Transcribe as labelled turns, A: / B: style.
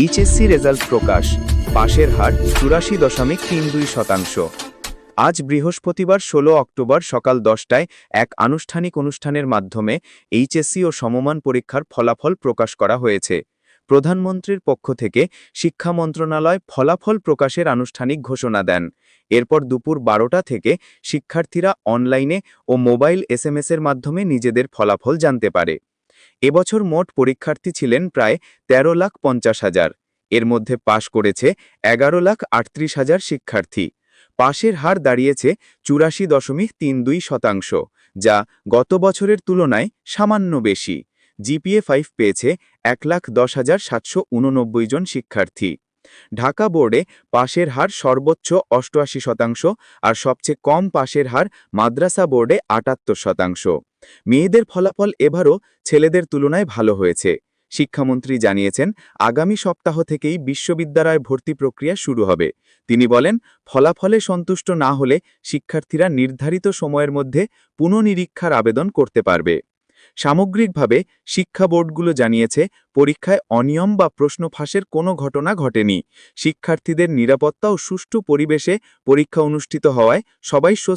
A: HSC result প্রকাশ। পাশের হার চুরাশি দশমিক তিন দুই শতাংশ। আজ বৃহস্পতিবার ষোলো অক্টোবর সকাল দশটায় এক আনুষ্ঠানিক অনুষ্ঠানের মাধ্যমে এইচএসসি ও সমমান পরীক্ষার ফলাফল প্রকাশ করা হয়েছে। প্রধানমন্ত্রীর পক্ষ থেকে শিক্ষা মন্ত্রণালয় ফলাফল প্রকাশের আনুষ্ঠানিক ঘোষণা দেন। এরপর দুপুর বারোটা থেকে শিক্ষার্থীরা অনলাইনে ও মোবাইল এসএমএসের মাধ্যমে নিজেদের ফলাফল জানতে পারে। এবছর মোট পরীক্ষার্থী ছিলেন প্রায় তেরো লাখ পঞ্চাশ হাজার। এর মধ্যে পাশ করেছে এগারো লাখ আটত্রিশ হাজার শিক্ষার্থী। পাশের হার দাঁড়িয়েছে চুরাশি দশমিক তিন দুই শতাংশ, যা গত বছরের তুলনায় সামান্য বেশি। জিপিএ ফাইভ পেয়েছে এক লাখ দশ হাজার সাতশো উননব্বই জন শিক্ষার্থী। ঢাকা বোর্ডে পাশের হার সর্বোচ্চ অষ্টআশি শতাংশ আর সবচেয়ে কম পাশের হার মাদ্রাসা বোর্ডে আটাত্তর শতাংশ। মেয়েদের ফলাফল এবারও ছেলেদের তুলনায় ভালো হয়েছে। শিক্ষামন্ত্রী জানিয়েছেন, আগামী সপ্তাহ থেকেই বিশ্ববিদ্যালয় ভর্তি প্রক্রিয়া শুরু হবে। তিনি বলেন, ফলাফলে সন্তুষ্ট না হলে শিক্ষার্থীরা নির্ধারিত সময়ের মধ্যে পুনঃনিরীক্ষার আবেদন করতে পারবে। সামগ্রিকভাবে, শিক্ষা বোর্ডগুলো জানিয়েছে, পরীক্ষায় অনিয়ম বা প্রশ্ন ফাঁসের কোনো ঘটনা ঘটেনি। শিক্ষার্থীদের নিরাপত্তা ও সুষ্ঠু পরিবেশে পরীক্ষা অনুষ্ঠিত হওয়ায় সবাই